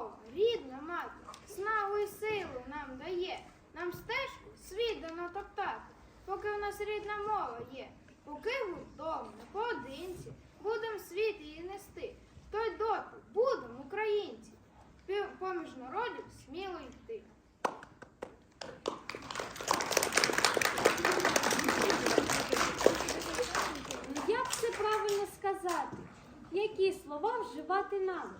мова, рідна мати, снагу і силу нам дає. Нам стежку світ дано топтати, поки в нас рідна мова є. Поки не поодинці, будем світ її нести. Той доти будем українці, поміж народів сміло йти. Як це правильно сказати? Які слова вживати нам?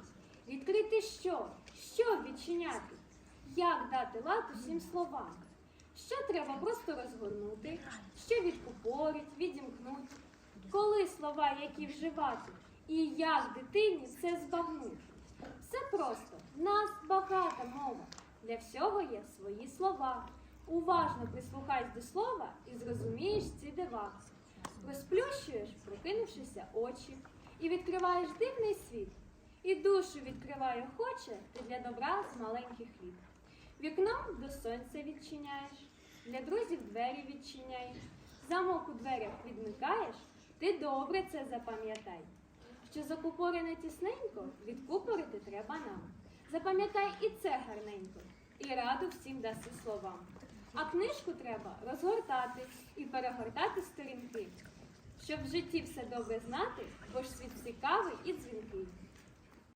Відкрити що? Що відчиняти? Як дати лад усім словам? Що треба просто розгорнути, що відкупорить, відімкнути? Коли слова, які вживати, і як дитині все збагнути? Все просто, нас багата мова. Для всього є свої слова. Уважно прислухайся до слова і зрозумієш ці дива. Розплющуєш, прокинувшися очі, і відкриваєш дивний світ. Душу відкриває хоче ти для добра з маленьких літ. Вікном до сонця відчиняєш, для друзів двері відчиняєш, замок у дверях відмикаєш, ти добре це запам'ятай. Що закупорене тісненько, відкупорити треба нам. Запам'ятай і це гарненько, і раду всім даси словам. А книжку треба розгортати і перегортати сторінки, щоб в житті все добре знати, бо ж світ цікавий і дзвінкий.